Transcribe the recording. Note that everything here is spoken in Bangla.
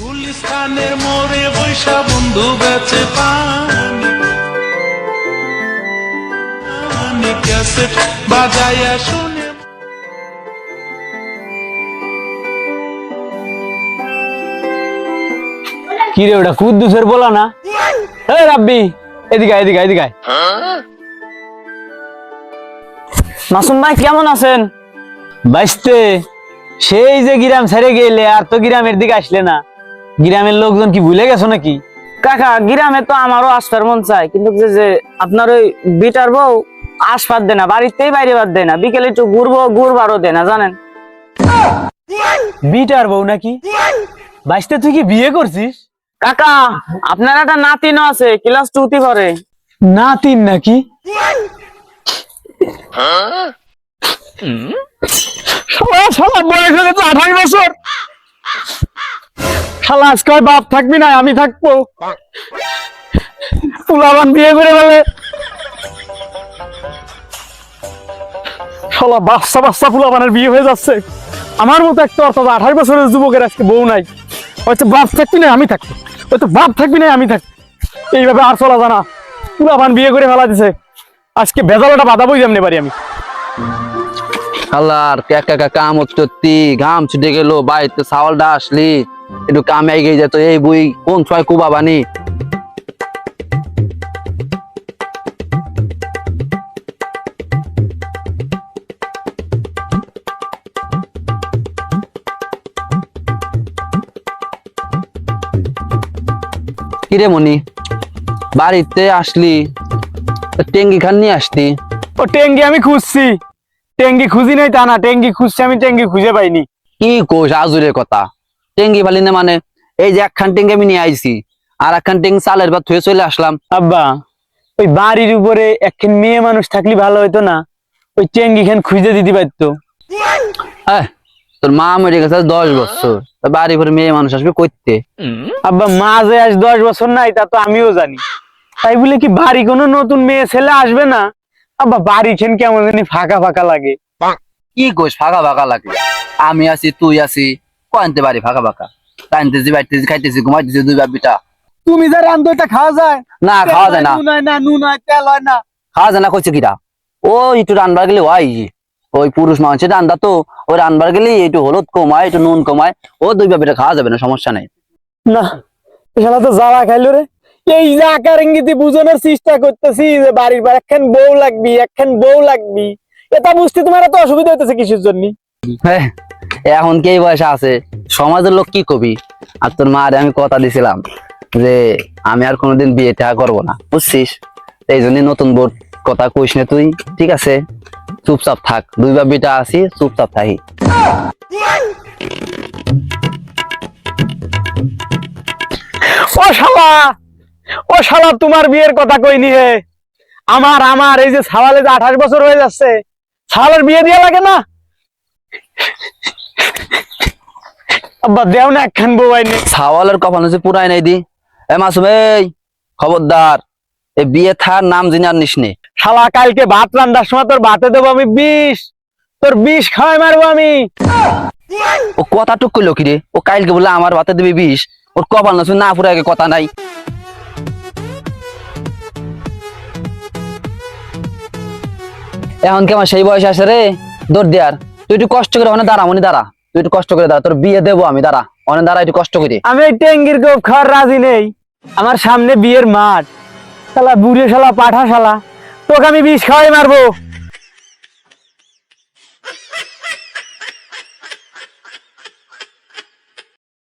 গুলিস্তানের মোড়ে বৈশা বন্ধু পানি। বাজাইয়া শুনে কি রে ওটা কুদ্দুসের বলা না? এই রাব্বি, এদিকে এদিকে এদিকে। মাসুম ভাই, কেমন আছেন? বাইসতে সেই যে গিরাম ছেড়ে গেলে আর তো গ্রামের দিকে আসলে না। গ্রামের লোকজন কি ভুলে গেছো নাকি? কাকা গ্রামে তো আমারও আসবার মন চায় কিন্তু যে আপনার ওই বিটার বউ আসবার দেয় না বাড়িতেই বাইরে বাদ দেয় না বিকেলে একটু ঘুরবো ঘুরবারও দেয় না জানেন? বিটার বউ নাকি? বাইসতে তুই কি বিয়ে করছিস? কাকা আপনার একটা নাতিনও আছে ক্লাস টুতে পড়ে। না তিন নাকি শালা শালা বয়স হলে তো আঠাশ বছর। শালা, আজকে বাপ থাকবি না, আমি থাকব। পুলাবান বিয়ে করে ফেলে। শালা, বাচ্চা বাচ্চা পুলাবানের বিয়ে হয়ে যাচ্ছে। আমার মতো একটা অর্থাৎ আঠাশ বছরের যুবকের আজকে বউ নাই। হয়তো বাপ থাকবি না, আমি থাকব। হয়তো বাপ থাকবি না, আমি থাকব। এইভাবে আর চলা জানা পুলাবান বিয়ে করে ফেলা দিছে। আজকে ভেজালটা বই যেমনি পারি আমি। আল্লাহর একা একা কাম হচ্ছে ঘাম ছুটে গেল, বাড়িতে চাওয়ালটা আসলি, একটু কামে এগিয়ে যেত এই বই, কোন ছয় কুবা বানি? কিরে মনি? বাড়িতে আসলি, টেঙ্গি খান নিয়ে আসতি ও, টেঙ্গি আমি খুঁজছি। টেঙ্গি খুঁজি নাই তা না টেঙ্গি খুঁজছি আমি টেঙ্গি খুঁজে পাইনি। কি কোষ আজুরের কথা? টেঙ্গি ফালি না মানে? এই যে একখান টেঙ্গি আমি নিয়ে আইছি আর একখান টেঙ্গি চালের বা থুয়ে চলে আসলাম। আব্বা ওই বাড়ির উপরে একখান মেয়ে মানুষ থাকলে ভালো হইতো না ওই টেঙ্গি খান খুঁজে দিতে পারতো। তোর মা মরে গেছে দশ বছর বাড়ি ঘরে মেয়ে মানুষ আসবে করতে আব্বা মা যে আজ দশ বছর নাই তা তো আমিও জানি। তাই বলে কি বাড়ি কোনো নতুন মেয়ে ছেলে আসবে না? আব্বা বাড়ি খেন কেমন জানি ফাঁকা ফাঁকা লাগে। কি কোষ ফাঁকা ফাঁকা লাগে? আমি আছি তুই আছি কয়তে বাড়ি ফাঁকা ফাঁকা? টানতেছি বাড়িতেছি খাইতেছি ঘুমাইতেছি দুই বাপিটা তুমি যা রান্ধো এটা খাওয়া যায়? না খাওয়া যায় না। নুন হয় না নুন হয় তেল হয় না। খাওয়া যায় না কইছে কিরা ও একটু রান্নার গেলে ওই ওই পুরুষ মানুষের রান্না তো ওই রান্নার গেলে একটু হলুদ কমায় একটু নুন কমায় ও দুই বাপিটা খাওয়া যাবে না সমস্যা নাই। না এখানে তো জ্বালা খাইলো রে। এই যে আকার ইঙ্গিতে বুঝানোর চেষ্টা করতেছি যে বাড়ির পর একখান বউ লাগবি একখান বউ লাগবি। এটা বুঝতে তোমার এত অসুবিধা হইতেছে কিসের জন্য? হ্যাঁ, এখন কি বয়সে আছে? সমাজের লোক কি কবি? আর তোর মারে আমি কথা দিছিলাম যে আমি আর কোনোদিন বিয়ে টা করব না বুঝছিস? এই জন্য নতুন বোর্ড কথা কইস না তুই ঠিক আছে? চুপচাপ থাক দুই বাবিটা আছি চুপচাপ থাকি। ও শালা! ও শালা তোমার বিয়ের কথা কইনি হে? আমার আমার এই যে সাওয়ালে যে আঠাশ বছর হয়ে যাচ্ছে সাওয়ালের বিয়ে দিয়া লাগে না? আব্বা দেও না একখান বউ আইনে। ছাওয়ালের কপাল হচ্ছে পুরাই নাই দি। এ মাসুম এই খবরদার এই বিয়ে থার নাম জিনি আর নিস নে। শালা কালকে ভাত রান্নার সময় তোর ভাতে দেবো আমি বিষ তোর বিষ খাওয়াই মারবো আমি। ও কথা টুক করল কি রে? ও কালকে বলে আমার বাতে দিবি বিষ ওর কপাল না না পুরা কথা নাই। এখন কি আমার সেই বয়স আছে রে? দৌড় দেয়ার তুই একটু কষ্ট করে অনেক দাঁড়া, মনে দাঁড়া। তুই একটু কষ্ট করে দাঁড়া। তোর বিয়ে দেবো আমি, দাঁড়া। অনেক দাঁড়া, একটু কষ্ট করে। আমি টেঙ্গির গোপ খাওয়ার রাজি নেই। আমার সামনে বিয়ের মাঠ। শালা বুড়ে শালা পাঠা শালা। তোকে আমি বিষ খাওয়াই মারবো।